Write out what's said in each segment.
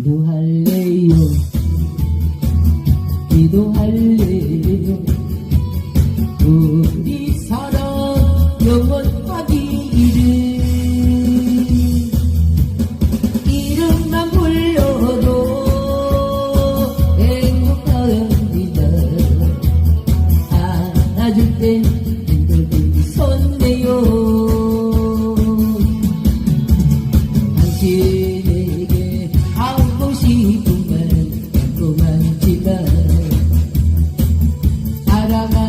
විදුහල්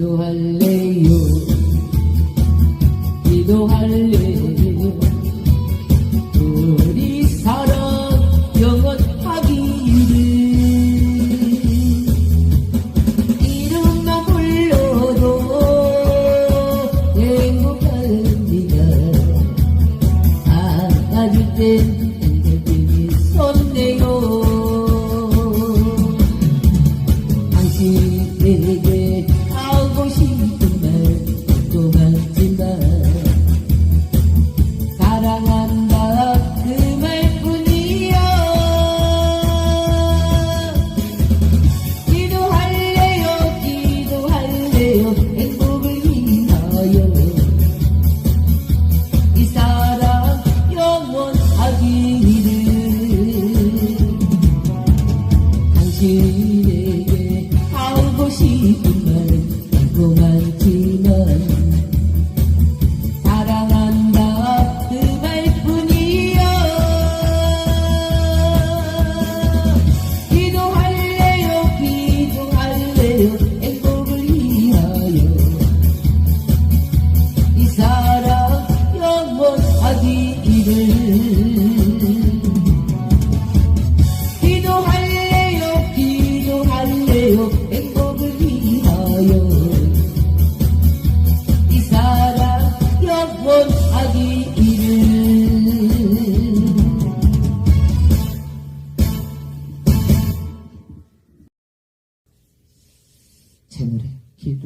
You. love you.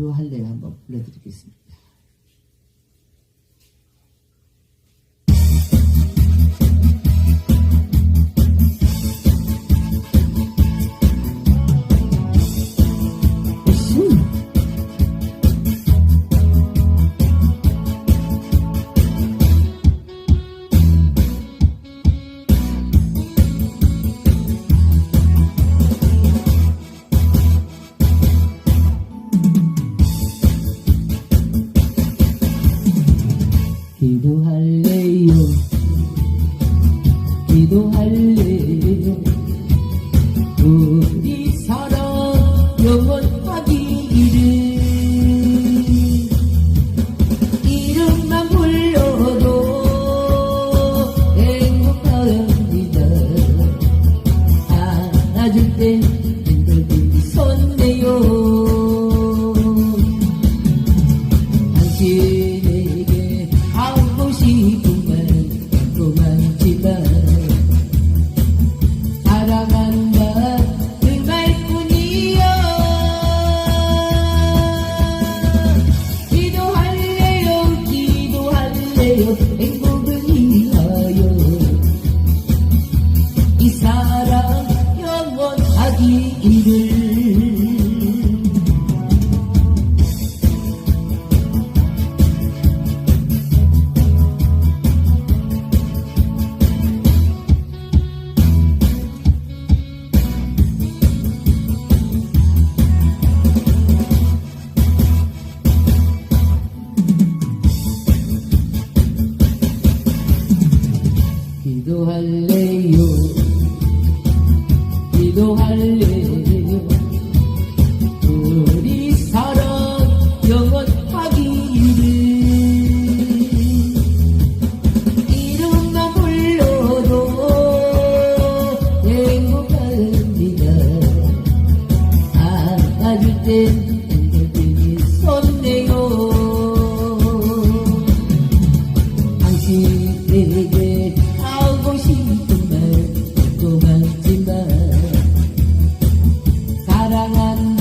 기도할래요. 한번 불러드리겠습니다. 우리 사랑 영원하기 이래 이름만 불러도 행복합니다. 안아줄 때 없는 핸들이 있었네요. 당신에게 하고 싶은 말 조금하지만 사랑하는